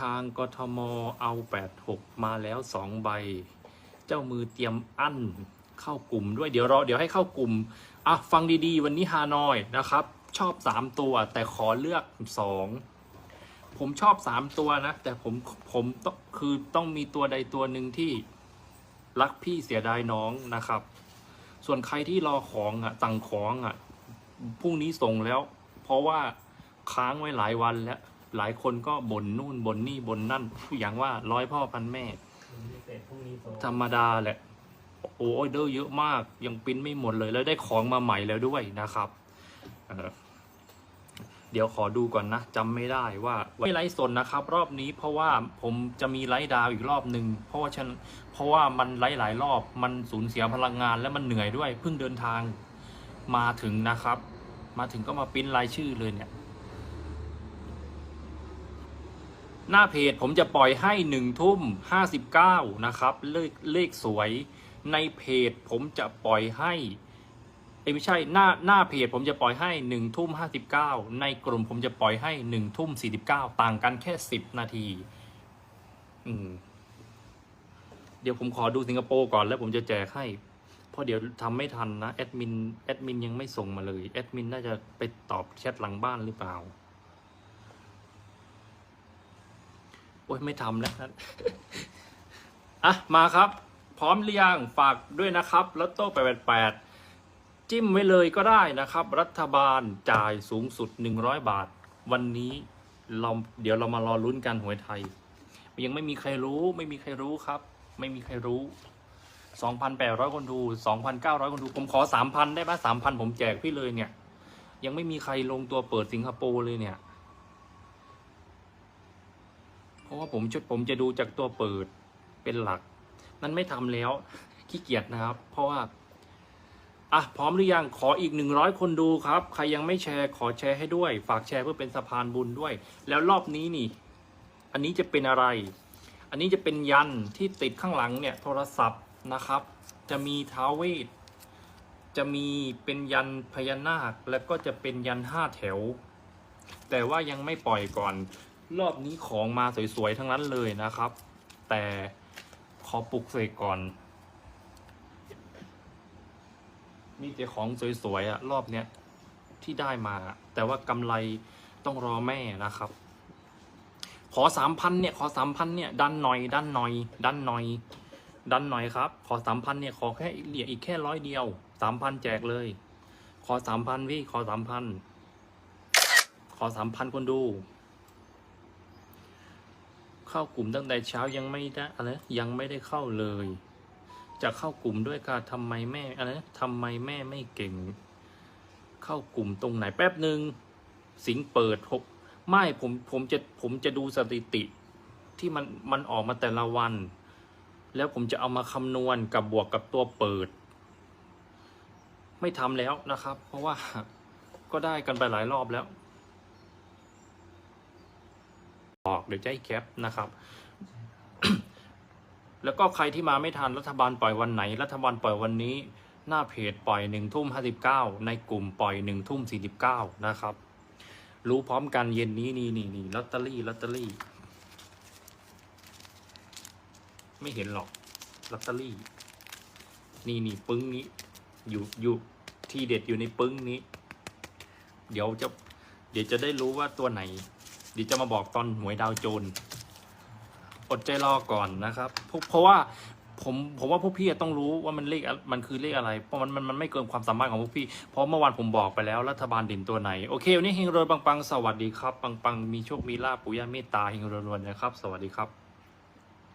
ทางกทมเอาแปดหกมาแล้วสองใบ เจ้ามือเตรียมอั้นเข้ากลุ่มด้วยเดี๋ยวรอเดี๋ยวให้เข้ากลุ่มอะฟังดีๆ วันนี้ฮานอยนะครับ ชอบสามตัวแต่ขอเลือกสองผมชอบสามตัวนะ แต่ผมผมต้องคือต้องมีตัวใดตัวหนึ่งที่รักพี่เสียดายน้องนะครับ ส่วนใครที่รอของอะสั่งของอะพรุ่งนี้ส่งแล้ว เพราะว่าค้างไว้หลายวันแล้ว หลายคนก็บ่นนู่นบ่นนี่บ่นนั่นอย่างว่าร้อยพ่อพันแม่เสร็จพรุ่งนี้ส่งธรรมดาแหละ โอ้ออเดอร์เยอะมากยังปริ้นไม่หมดเลยแล้วได้ของมาใหม่แล้วด้วยนะครับเอ่อเดี๋ยวขอดูก่อนนะจำไม่ได้ว่าไม่ไลฟ์สดนะครับ รอบนี้เพราะว่าผมจะมีไลฟ์ดาวน์อีกรอบหนึ่งเพราะว่าฉันเพราะว่ามันไลฟ์หลายรอบมันสูญเสียพลังงานและมันเหนื่อยด้วยเพิ่งเดินทางมาถึงนะครับ มาถึงก็มาปริ้นรายชื่อเลยเนี่ย หน้าเพจผมจะปล่อยให้หนึ่งทุ่มห้าสิบเก้านะครับ เลขเลขสวยในเพจผมจะปล่อยให้เอไม่ใช่หน้าหน้าเพจผมจะปล่อยให้หนึ่งทุ่มห้าสิบเก้าในกลุ่มผมจะปล่อยให้หนึ่งทุ่มสี่สิบเก้าต่างกันแค่สิบนาที อืม เดี๋ยวผมขอดูสิงคโปร์ก่อนแล้วผมจะแจกให้เพราะเดี๋ยวทำไม่ทันนะแอดมินแอดมินยังไม่ส่งมาเลยแอดมินน่าจะไปตอบแชทหลังบ้านหรือเปล่า โอ้ยไม่ทำแล้วอะมาครับ พร้อมหรือยังฝากด้วยนะครับลอตโต้แปดแปดจิ้มไว้เลยก็ได้นะครับ รัฐบาลจ่ายสูงสุด 100 บาท วันนี้เราเดี๋ยวเรามารอลุ้นกันหวยไทย ยังไม่มีใครรู้ไม่มีใครรู้ครับ ไม่มีใครรู้ 2,800 คนดู 2,900 คนดู ผมขอ 3,000 ได้ไหม3,000 ผมแจกพี่เลยเนี่ย ยังไม่มีใครลงตัวเปิดสิงคโปร์เลยเนี่ย เพราะว่าผมชุดผมจะดูจากตัวเปิดเป็นหลักนั้นไม่ทำแล้วขี้เกียจนะครับ เพราะว่าอะพร้อมหรือยังขออีกหนึ่งร้อยคนดูครับ ใครยังไม่แชร์ขอแชร์ให้ด้วย ฝากแชร์เพื่อเป็นสะพานบุญด้วย แล้วรอบนี้นี่ อันนี้จะเป็นอะไร อันนี้จะเป็นยันที่ติดข้างหลังเนี่ย โทรศัพท์นะครับ จะมีท้าวเวทจะมีเป็นยันพญานาค แล้วก็จะเป็นยันห้าแถว แต่ว่ายังไม่ปล่อยก่อน รอบนี้ของมาสวยๆ ทั้งนั้นเลยนะครับ แต่ขอปลุกเสกก่อน มีแต่ของสวยๆอะรอบเนี้ยที่ได้มา แต่ว่ากำไรต้องรอแม่นะครับ ขอสามพันเนี่ย ขอสามพันเนี่ย ดันหน่อย ดันหน่อย ดันหน่อย ดันหน่อยครับ ขอสามพันเนี่ย ขอแค่เหลืออีกแค่ร้อยเดียวสามพันแจกเลย ขอสามพันพี่ ขอสามพัน ขอสามพันคนดู เข้ากลุ่มตั้งแต่เช้ายังไม่ได้อะไรยังไม่ได้เข้าเลย จะเข้ากลุ่มด้วยค่ะทำไมแม่อะไรทำไมแม่ไม่เก่ง เข้ากลุ่มตรงไหนแป๊บหนึ่งสิงเปิดผมไม่ผมผมจะผมจะดูสถิติที่มันมันออกมาแต่ละวัน แล้วผมจะเอามาคำนวณกับบวกกับตัวเปิด ไม่ทำแล้วนะครับ เพราะว่าก็ได้กันไปหลายรอบแล้ว ออกเดี๋ยวจะให้แคปนะครับ แล้วก็ใครที่มาไม่ทันรัฐบาลปล่อยวันไหน รัฐบาลปล่อยวันนี้ หน้าเพจปล่อยหนึ่งทุ่มห้าสิบเก้าในกลุ่มปล่อยหนึ่งทุ่มสี่สิบเก้านะครับ รู้พร้อมกันเย็นนี้นี่นี่นี่ลอตเตอรี่ลอตเตอรี่ ไม่เห็นหรอกลอตเตอรี่ นี่นี่ปึ้งนี้ อยู่อยู่ที่เด็ดอยู่ในปึ้งนี้ เดี๋ยวจะ เดี๋ยวจะได้รู้ว่าตัวไหนเดี๋ยวจะมาบอกตอนหวยดาวโจน อดใจรอก่อนนะครับ เพราะว่าผมผมว่าพวกพี่ต้องรู้ว่ามันเลขมันคือเลขอะไร เพราะมันมันมันไม่เกินความสามารถของพวกพี่ เพราะเมื่อวานผมบอกไปแล้วรัฐบาลเด่นตัวไหน โอเควันนี้เฮงรวยปังปังสวัสดีครับ ปังปังมีโชคมีลาบปุยาเมตตาเฮงรวยรวยนะครับ สวัสดีครับ